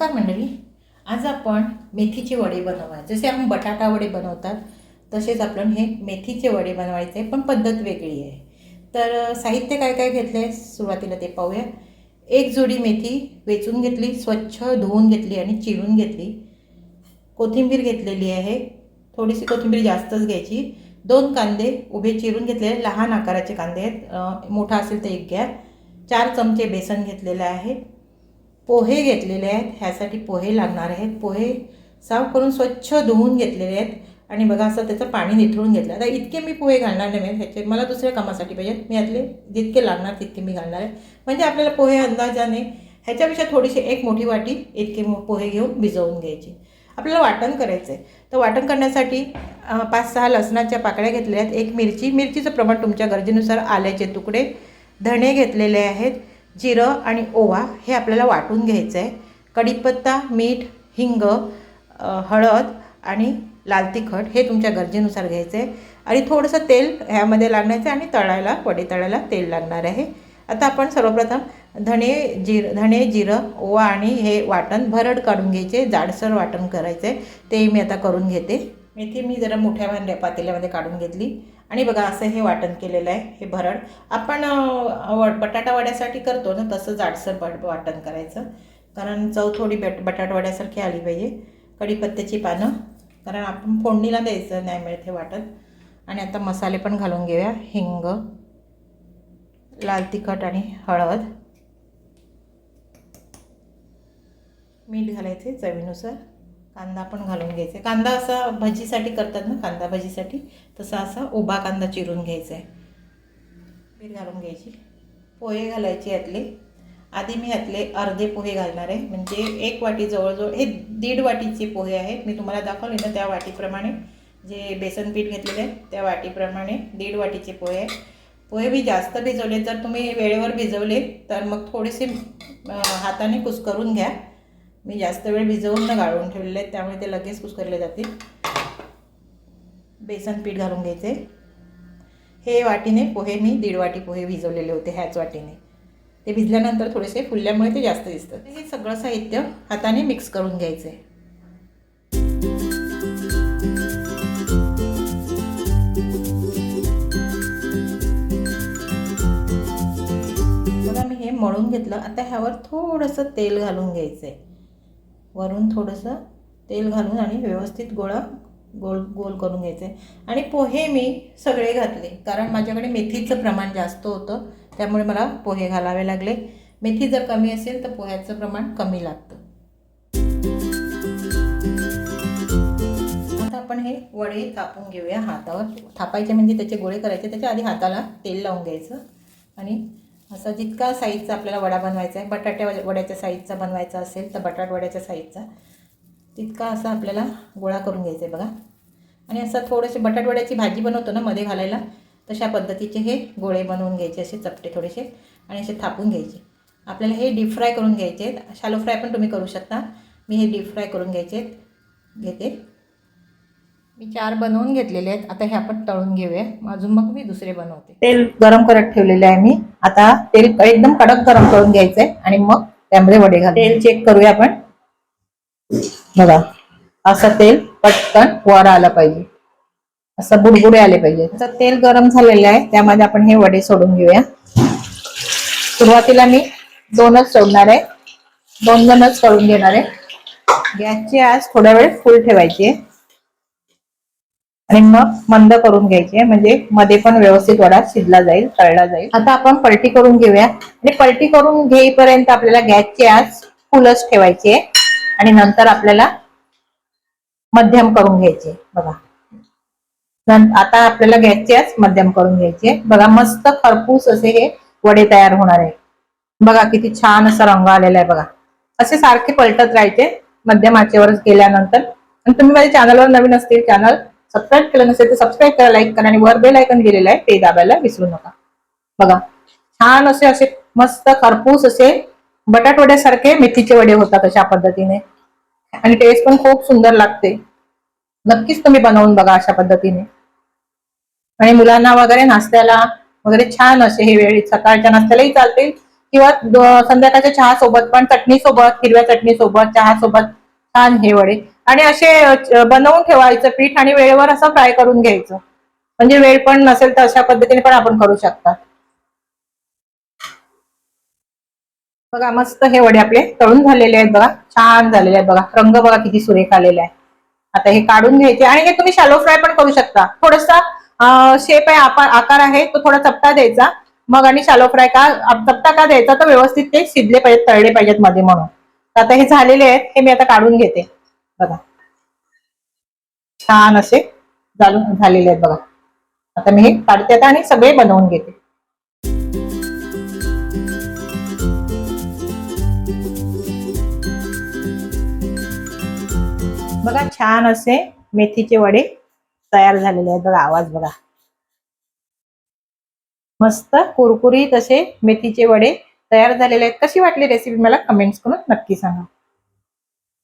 नमस्कार मंडळी. आज आपण मेथीचे वडे बनवा जसे आपण बटाटा वडे बनवतात तसेच आपण हे मेथीचे वडे बनवायचे पण पद्धत वेगळी आहे. तर साहित्य काय काय घेतलं आहे सुरुवातीला ते पाहूया. एक जोडी मेथी वेचून घेतली स्वच्छ धुवून घेतली आणि चिरून घेतली. कोथिंबीर घेतलेली आहे. थोडीशी कोथिंबीर जास्तच घ्यायची. दोन कांदे उभे चिरून घेतलेले. लहान आकाराचे कांदे आहेत. मोठा असेल तर एक घ्या. चार चमचे बेसन घेतलेलं आहे. पोहे घेतलेले आहेत. ह्यासाठी पोहे लागणार आहेत. पोहे साफ करून स्वच्छ धुवून घेतलेले आहेत. आणि बघा असं त्याचं पाणी निथळून घेतलं. आता इतके मी पोहे घालणार नाही. म्हणजे ह्याचे मला दुसऱ्या कामासाठी पाहिजेत. मी यातले जितके लागणार तितके मी घालणार आहे. म्हणजे आपल्याला पोहे अंदाजाने ह्याच्यापेक्षा थोडीशी एक मोठी वाटी इतके पोहे घेऊन भिजवून घ्यायची. आपल्याला वाटण करायचं आहे तर वाटण करण्यासाठी पाच सहा लसणाच्या पाकळ्या घेतलेल्या आहेत. एक मिरची. मिरचीचं प्रमाण तुमच्या गरजेनुसार आल्याचे तुकडे. धणे घेतलेले आहेत. जिरं आणि ओवा हे आपल्याला वाटून घ्यायचं आहे कढीपत्ता मीठ हिंग हळद आणि लाल तिखट हे तुमच्या गरजेनुसार घ्यायचं आहे आणि थोडंसं तेल ह्यामध्ये लागण्याचं आहे आणि तळायला वडे तळायला तेल लागणार आहे. आता आपण सर्वप्रथम धणे जिर धणे जिरं ओवा आणि हे वाटण भरड काढून घ्यायचे. जाडसर वाटण करायचं आहे ते मी आता करून घेते. मेथी मी जरा मोठ्या भांड्या पातेल्यामध्ये काढून घेतली. आणि बघा असं हे वाटण केलेलं आहे हे भरड. आपण अ, व बटाटा वड्यासाठी करतो ना तसं जाडसर बट वाटण करायचं. कारण चव थोडी बट बटाटा वड्यासारखी आली पाहिजे. कढीपत्त्याची पानं. कारण आपण फोडणीला द्यायचं नाही मिळत हे वाटण. आणि आता मसाले पण घालून घेऊया. हिंग लाल तिखट आणि हळद. मीठ घालायचे चवीनुसार. कांदा पण घालून घ्यायचा. कांदा असा भजीसाठी करतात ना कांदा भजीसाठी? तसा असा उभा कांदा चिरून घ्यायचा आहे. मीठ घालून घ्यायची. पोहे घालायचे यातले. आधी मी यातले अर्धे पोहे घालणार आहे. म्हणजे एक वाटी जवळजवळ हे दीड वाटीचे पोहे आहेत. मी तुम्हाला दाखवले ना त्या वाटीप्रमाणे. जे बेसन पीठ घेतलेले आहे त्या वाटीप्रमाणे दीड वाटीचे पोहे आहे पोहे मी जास्त भिजवले. जर तुम्ही वेळेवर भिजवले तर मग थोडेसे हाताने कुस्करून घ्या. मी जास्त वेळ भिजवून न गाळून ठेवलेले आहेत त्यामुळे ते लगेच कुस्करले जातील. बेसन पीठ घालून घ्यायचे. हे वाटीने पोहे मी दीड वाटी पोहे भिजवलेले होते ह्याच वाटीने. ते भिजल्यानंतर थोडेसे फुलल्यामुळे ते जास्त दिसतं हे सगळं साहित्य हाताने मिक्स करून घ्यायचं. आहे बघा मी हे मळून घेतलं. आता ह्यावर थोडंसं तेल घालून घ्यायचं आहे वरून थोडंसं तेल घालून आणि व्यवस्थित गोळा गोल गोल करून घ्यायचे. आणि पोहे मी सगळे घातले कारण माझ्याकडे मेथीचं प्रमाण जास्त होतं त्यामुळे मला पोहे घालावे लागले. मेथी जर कमी असेल तर पोह्याचं प्रमाण कमी लागतं. आता आपण हे वडे थापून घेऊया हातावर. थापायचे म्हणजे त्याचे गोळे करायचे त्याच्या आधी हाताला तेल लावून घ्यायचं आणि असा जितका साईजचा आपल्याला वडा बनवायचा आहे बटाट्या वड्याच्या साईजचा बनवायचा असेल तर बटाट वड्याच्या साईजचा तितका असा आपल्याला गोळा करून घ्यायचा आहे बघा. आणि असं थोडेसे बटाटवड्याची भाजी बनवतो ना मध्ये घालायला तशा पद्धतीचे हे गोळे बनवून घ्यायचे असे चपटे थोडेसे आणि असे थापून घ्यायचे. आपल्याला हे डीप फ्राय करून घ्यायचे आहेत. शालो फ्राय पण तुम्ही करू शकता. मी हे डीप फ्राय करून घ्यायचे आहेत. घेते. मी चार बनवून घेतलेले आहेत. आता हे आपण तळून घेऊया. अजून मग मी दुसरे बनवते. तेल गरम करत ठेवलेले आहे मी. आता तेल एकदम कडक गरम करून घ्यायचंय आणि मग त्यामध्ये वडे घाल तेल चेक करूया आपण. बघा असं तेल पटकन वर आलं पाहिजे. असं बुडबुडे आले पाहिजे. तर तेल गरम झालेलं आहे. त्यामध्ये आपण हे वडे सोडून घेऊया. सुरुवातीला मी दोनच सोडणार आहे. दोन दोनच करून घेणार आहे. गॅसची आज थोड्या वेळ फुल ठेवायची आहे. आणि मग मंद करून घ्यायचे म्हणजे मध्ये पण व्यवस्थित वडा शिजला जाईल तळला जाईल. आता आपण पलटी करून घेऊया. आणि पलटी करून घेईपर्यंत आपल्याला गॅसची आज फुलच ठेवायची आहे. आणि नंतर आपल्याला मध्यम करून घ्यायचे बघा. आता आपल्याला गॅसची आज मध्यम करून घ्यायचे बघा मस्त खरपूस असे हे वडे तयार होणार आहे. बघा किती छान असा रंग आलेला आहे बघा. असे सारखे पलटत राहायचे. मध्यम गेल्यानंतर आणि तुम्ही माझ्या चॅनलवर नवीन असतील चॅनल सबस्क्राईब केलं नसेल तर सबस्क्राईब करा लाईक करा आणि वर बेल आयकन दिलेलं आहे ते दाबायला विसरू नका. बघा छान असे असे मस्त खरपूस असे बटाटवड्यासारखे मेथीचे वडे होतात अशा पद्धतीने. आणि टेस्ट पण खूप सुंदर लागते. नक्कीच तुम्ही बनवून बघा अशा पद्धतीने. आणि मुलांना वगैरे नाश्त्याला वगैरे छान असे हे वेळी सकाळच्या नाश्त्यालाही चालतील. किंवा संध्याकाळच्या चहा सोबत पण चटणी सोबत हिरव्या चटणी सोबत चहा सोबत छान हे वडे. आणि असे बनवून ठेवायचं पीठ आणि वेळेवर असं फ्राय करून घ्यायचं. म्हणजे वेळ पण नसेल तर अशा पद्धतीने पण आपण करू शकता. बघा मस्त हे वडे आपले तळून झालेले आहेत बघा. छान झालेले आहेत बघा. रंग बघा किती सुरेख आलेला आहे. आता हे काढून घ्यायचे आणि हे तुम्ही शॅलो फ्राय पण करू शकता. थोडासा शेप आहे आकार आहे तो थोडा चपटा द्यायचा. मग आणि शॅलो फ्राय का चपटा का द्यायचा तर व्यवस्थित ते शिजले पाहिजेत तळले पाहिजेत मध्ये म्हणून. आता हे झालेले आहेत हे मी आता काढून घेते. बघा. छान असे झालून झालेले आहेत बघा. आता मी हे काढते आता आणि सगळे बनवून घेते. बघा छान असे मेथीचे वडे तयार झालेले आहेत. बघा आवाज बघा. मस्त कुरकुरीत असे मेथीचे वडे तयार झालेले आहेत. कशी वाटली रेसिपी मला कमेंट्स करून नक्की सांगा.